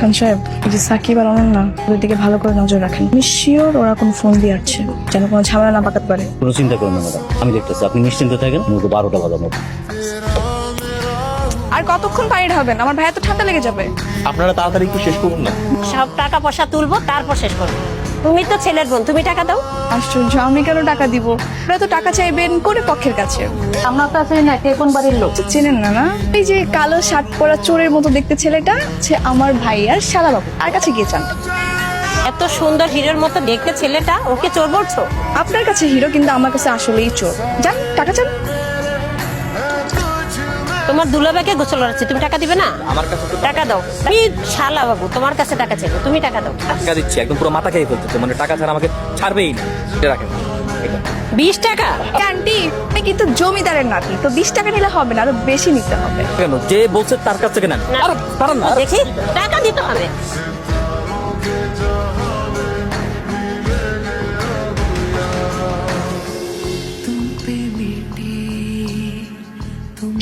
খান সাহেব এই যে সাকিব আর অনন্যা ওদের দিকে ভালো করে নজর রাখেন। আমি শিওর ওরা কোনো ফোন দিয়ে আসছে যেন কোনো ঝামেলা না পাকাতে পারে। কোনো চিন্তা করবেন না ম্যাডাম। আমি দেখতেছি আপনি নিশ্চিন্ত থাকেন মূলত বারোটা বাজার মতো আর কতক্ষণ পানি ঢালবেন আমার ভাইয়া তো ঠান্ডা লেগে যাবে। আপনারা তাড়াতাড়ি একটু শেষ করুন না। সব টাকা পয়সা তুলবো তারপর শেষ করব। তুমি তো ছেলের বোন তুমি টাকা দাও। আশ্চর্য আমি কেন টাকা দিব? ওরা তো টাকা চাইবেন কোনে পক্ষের কাছে? আমরা তো আছি না কে কোন বাড়ির লোক? চেনেন না না? এই যে কালো শার্ট পরা চোরের মতো দেখতে ছেলেটা সে আমার ভাই আর শালাবাবু। আর কাছে গিয়ে চান এত সুন্দর হিরোর মতো দেখতে ছেলেটা ওকে চোর বলছো? আপনার কাছে হিরো কিন্তু আমার কাছে আসলেই চোর। যান টাকা চান। তোমার দুলাবাকে গোসল করাচ্ছি তুমি টাকা দিবে না? আমার কাছে তো টাকা দাও। তুমি শালা বাবু তোমার কাছে টাকা চাইব তুমি টাকা দাও। টাকা দিচ্ছি একদম পুরো মাথা খেয়ে ফেলতেছে মানে টাকা ছাড়া আমাকে ছাড়বেই না। এটা রাখেন। বিশ টাকা? আন্টি আমি কিন্তু জমিদারের নাতি তো বিশ টাকা নিলে হবে না আরও বেশি নিতে হবে। কেন? যে বলছে তার কাছ থেকে নেন। না। আরে দাঁড়ান না দেখি টাকা দিতে হবে।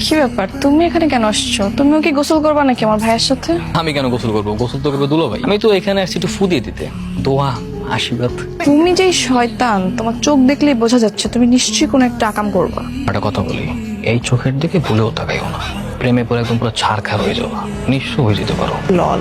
কি ব্যাপার? তুমি এখানে কেন আসছো? তুমিও কি গোসল করবা নাকি আমার ভাইয়ের সাথে? আমি কেন গোসল করব? গোসল তো করবে দুলো ভাই। আমি তো এখানে আসছি একটু ফু দিয়ে দিতে। দোয়া আশীর্বাদ। তুমি যেই শয়তান তোমার চোখ দেখলেই বোঝা যাচ্ছে তুমি নিশ্চয়ই কোনো একটা আকাম করবা। একটা কথা বলি এই চোখের দিকে ভুলেও তাকাইও না। প্রেমে পরে একদম পুরো ছাড়খার হয়ে যাওয়া। নিঃস্ব হয়ে যেতে পারো। লল।